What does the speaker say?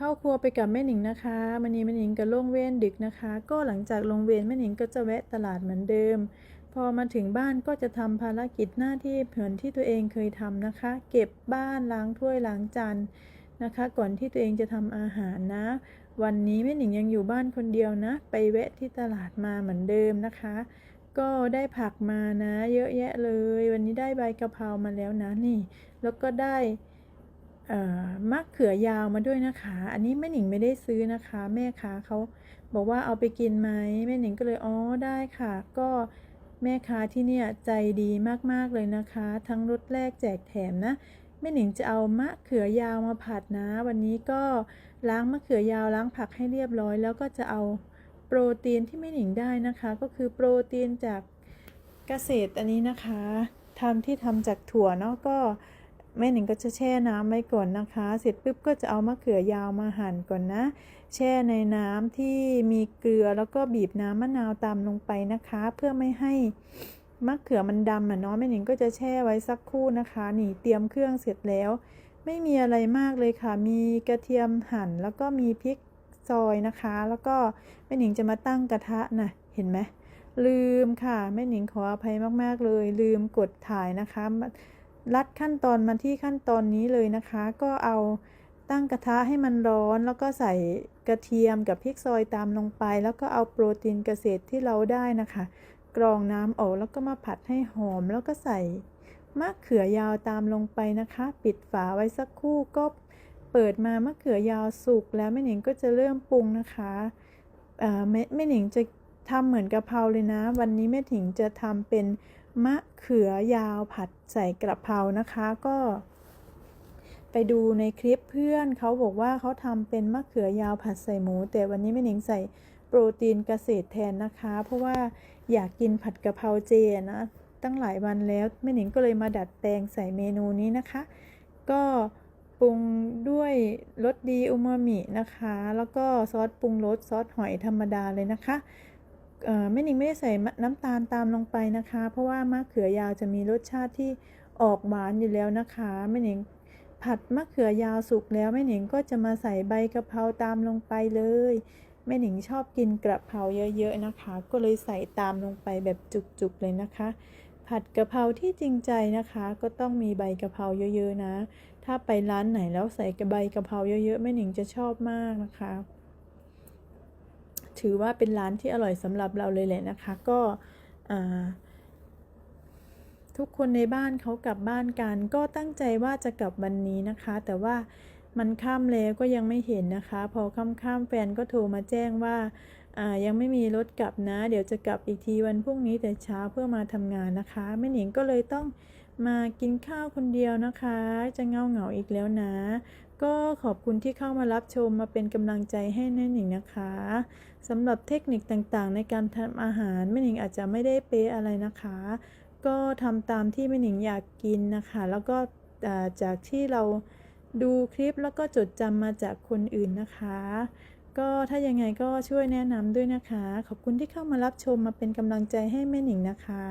เข้าครัวไปกับแม่หนิงนะคะวันนี้แม่หนิงก็ลงเวรดึกนะคะ ก็หลังจากลงเวรแม่หนิงก็จะแวะตลาดเหมือนเดิม พอมาถึงบ้านก็จะทำภารกิจหน้าที่เหมือนที่ตัวเองเคยทำนะคะ เก็บบ้านล้างถ้วยล้างจานนะคะ ก่อนที่ตัวเองจะทำอาหารนะ วันนี้แม่หนิงยังอยู่บ้านคนเดียวนะ ไปแวะที่ตลาดมาเหมือนเดิมนะคะ ก็ได้ผักมานะ เยอะแยะเลย วันนี้ได้ใบกะเพรามาแล้วนะนี่ แล้วก็ได้ มะเขือยาวมาด้วยนะคะ อันนี้แม่หนิงไม่ได้ซื้อนะคะ แม่ค้าเขาบอกว่าเอาไปกินไหมแม่หนิงก็เลยอ๋อได้ค่ะ ก็แม่ค้าที่เนี่ยใจดีมากๆเลยนะคะ ทั้งรถแรกแจกแถมนะแม่หนิงจะเอามะเขือยาวมาผัดนะ วันนี้ก็ล้างมะเขือยาวล้างผักให้เรียบร้อย แล้วก็จะเอาโปรตีนที่แม่หนิงได้นะคะ ก็คือโปรตีนจากเกษตรอันนี้นะคะทำที่ทำจากถั่วเนาะก็ แม่หนิงก็จะแช่น้ำไว้ก่อนนะคะ เสร็จปุ๊บก็จะเอามะเขือยาวมาหั่นก่อนนะ แช่ในน้ำที่มีเกลือแล้วก็บีบน้ำมะนาวตามลงไปนะคะ เพื่อไม่ให้มะเขือมันดำอะเนาะแม่หนิงก็จะแช่ไว้สักครู่นะคะ นี่เตรียมเครื่องเสร็จแล้ว ไม่มีอะไรมากเลยค่ะ มีกระเทียมหั่นแล้วก็มีพริกซอยนะคะ แล้วก็แม่หนิงจะมาตั้งกระทะนะเห็นไหมลืมค่ะแม่หนิงขออภัยมากๆเลย ลืมกดถ่ายนะคะ ลัดขั้นตอนมาที่ขั้นตอนนี้เลยนะคะ ก็เอาตั้งกระทะให้มันร้อน แล้วก็ใส่กระเทียมกับพริกซอยตามลงไป แล้วก็เอาโปรตีนเกษตรที่เราได้นะคะ กรองน้ำออกแล้วก็มาผัดให้หอม แล้วก็ใส่มะเขือยาวตามลงไปนะคะ ปิดฝาไว้สักครู่ก็เปิดมามะเขือยาวสุกแล้วแม่หนิงก็จะเริ่มปรุงนะคะแม่แม่หนิงจะทำเหมือนกะเพราเลยนะ วันนี้แม่หนิงจะทำเป็น มะเขือยาวผัดใส่กระเพรานะคะก็ ไปดูในคลิปเพื่อนเขาบอกว่าเขาทำเป็นมะเขือยาวผัดใส่หมู แต่วันนี้แม่หนิงใส่โปรตีนเกษตรแทนนะคะ เพราะว่าอยากกินผัดกะเพราเจนะตั้งหลายวันแล้วแม่หนิงก็เลยมาดัดแปลงใส่เมนูนี้นะคะ ก็ปรุงด้วยรสดีอูมามินะคะ แล้วก็ซอสปรุงรสซอสหอยธรรมดาเลยนะคะ แม่หนิงไม่ได้ใส่น้ำตาลตามลงไปนะคะ เพราะว่ามะเขือยาวจะมีรสชาติที่ออกหวานอยู่แล้วนะคะแม่หนิงผัดมะเขือยาวสุกแล้วแม่หนิงก็จะมาใส่ใบกะเพราตามลงไปเลยแม่หนิงชอบกินกระเพราเยอะๆนะคะ ก็เลยใส่ตามลงไปแบบจุกๆเลยนะคะ ผัดกะเพราที่จริงใจนะคะ ก็ต้องมีใบกะเพราเยอะๆนะ ถ้าไปร้านไหนแล้วใส่ใบกะเพราเยอะๆแม่หนิงจะชอบมากนะคะ ถือว่าเป็นร้านที่อร่อยสำหรับเราเลยแหละนะคะ ก็ทุกคนในบ้านเขากลับบ้านกัน ก็ตั้งใจว่าจะกลับวันนี้นะคะ แต่ว่ามันค่ำแล้วก็ยังไม่เห็นนะคะ พอค่ำๆแฟนก็โทรมาแจ้งว่าอ่ายังไม่มีรถกลับนะ เดี๋ยวจะกลับอีกทีวันพรุ่งนี้แต่เช้าเพื่อมาทำงานนะคะแม่หนิงก็เลยต้อง มากินข้าวคนเดียวนะคะ จะเงาเหงาอีกแล้วนะ ก็ขอบคุณที่เข้ามารับชมมาเป็นกำลังใจให้แม่หนิงนะคะสำหรับเทคนิคต่างๆ ในการทำอาหารแม่หนิงอาจจะไม่ได้เป๊ะอะไรนะคะ ก็ทำตามที่แม่หนิงอยากกินนะคะ แล้วก็จากที่เราดูคลิปแล้วก็จดจำมาจากคนอื่นนะคะ ก็ถ้ายังไงก็ช่วยแนะนำด้วยนะคะ ขอบคุณที่เข้ามารับชมมาเป็นกำลังใจให้แม่หนิงนะคะ